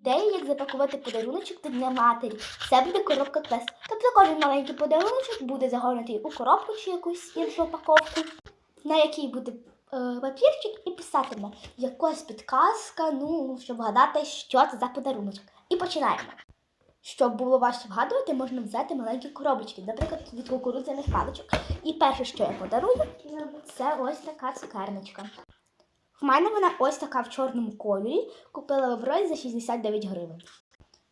Ідея, як запакувати подаруночок до Дня матері. Це буде коробка квест. Тобто кожен маленький подаруночок буде загорнутий у коробку чи якусь іншу упаковку, на якій буде е, папірчик і писатиме якась підказка, ну, щоб вгадати, що це за подаруночок. І починаємо. Щоб було важче вгадувати, можна взяти маленькі коробочки, наприклад, від кукурудзяних паличок. І перше, що я подарую, це ось така цукерничка. В мене вона ось така в чорному кольорі. Купила в Брой за 69 гривень.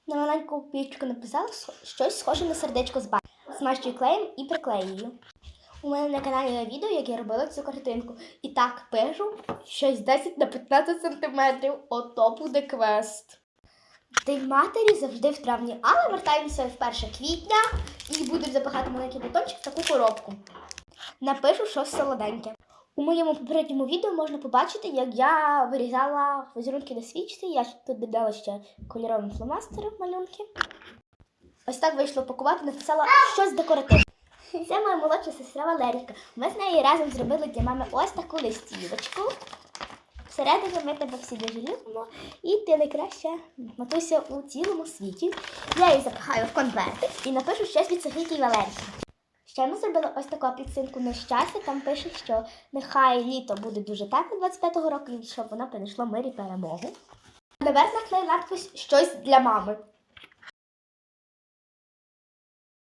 На маленьку пічку написала щось схоже на сердечко з бар. Смащую клеєм і приклеюю. У мене на каналі є відео, як я робила цю картинку. І так пишу щось 10 на 15 сантиметрів. Ото буде квест. День матері завжди в травні, але вертаємося в 1 квітня і будемо запихати маленький батончик в таку коробку. Напишу щось солоденьке. У моєму попередньому відео можна побачити, як я вирізала візерунки на свічці. Я тут додала ще кольоровим фломастером малюнки. Ось так вийшло пакувати, написала щось декоративне. Це моя молодша сестра Валерійка. Ми з нею разом зробили для мами ось таку листівочку. Всередині ми тебе всі дуже любимо, і ти найкраща матуся у цілому світі. Я її запихаю в конвертик і напишу щось від Софійки і Валерійки. Ще ми зробили ось таку апельсинку на щастя. Там пише, що нехай літо буде дуже тепло 25-го року, щоб воно принесло мирі перемогу. Наверх наклею надпис щось для мами.